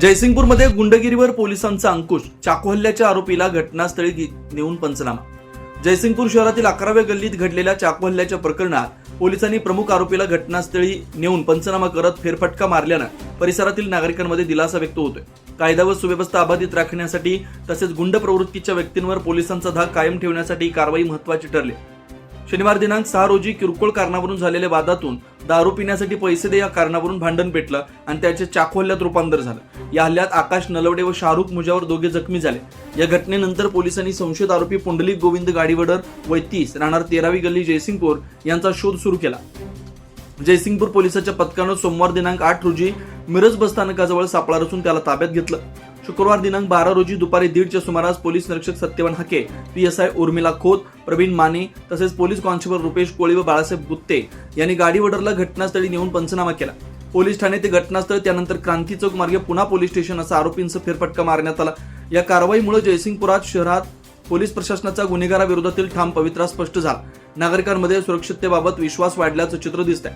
जयसिंगपूरमध्ये गुंडगिरीवर पोलिसांचा अंकुश चाकू हल्ल्याच्या आरोपीला घटनास्थळी नेऊन पंचनामा. जयसिंगपूर शहरातील अकराव्या गल्लीत घडलेल्या चाकू हल्ल्याच्या प्रकरणात पोलिसांनी प्रमुख आरोपीला घटनास्थळी नेऊन पंचनामा करत फेरफटका मारल्यानं परिसरातील नागरिकांमध्ये दिलासा व्यक्त होतोय. कायदा व सुव्यवस्था अबाधित राखण्यासाठी तसेच गुंड प्रवृत्तीच्या व्यक्तींवर पोलिसांचा धाक कायम ठेवण्यासाठी कारवाई महत्वाची ठरली. शनिवार दिनांक सहा रोजी किरकोळ कारणावरून झालेल्या वादातून दारू पिण्यासाठी पैसे दे या कारणावरून भांडण पेटलं आणि त्याचे चाकू हल्ल्यात रूपांतर झालं. या हल्ल्यात आकाश नलवडे व शाहरुख मुजावर दोघे जखमी झाले. या घटनेनंतर पोलिसांनी संशयित आरोपी पुंडलिक गोविंद गाडीवडर वय तीस राहणार तेरावी गल्ली जयसिंगपूर यांचा शोध सुरू केला. जयसिंगपूर पोलिसाच्या पथकानं सोमवार दिनांक आठ रोजी मिरज बसस्थानकाजवळ सापळा रचून त्याला ताब्यात घेतलं. शुक्रवार दिनांक बारा रोजी दुपारी दीडच्या सुमारास पोलीस निरीक्षक Satyawan Hake P S I Urmila Khot Pravin Mane तसेच पोलीस कॉन्स्टेबल रुपेश कोळी व बाळासाहेब गुत्ते यांनी गाडी वडरला घटनास्थळी नेऊन पंचनामा केला. पोलीस ठाणे ते घटनास्थळ त्यानंतर क्रांती चौक मार्गे पुन्हा पोलीस स्टेशन असा आरोपींचा फेरफटका मारण्यात आला. या कारवाईमुळे जयसिंगपुरात शहरात पोलीस प्रशासनाचा गुन्हेगाराविरोधातील ठाम पवित्रा स्पष्ट झाला. नागरिकांमध्ये सुरक्षिततेबाबत विश्वास वाढल्याचं चित्र दिसतंय.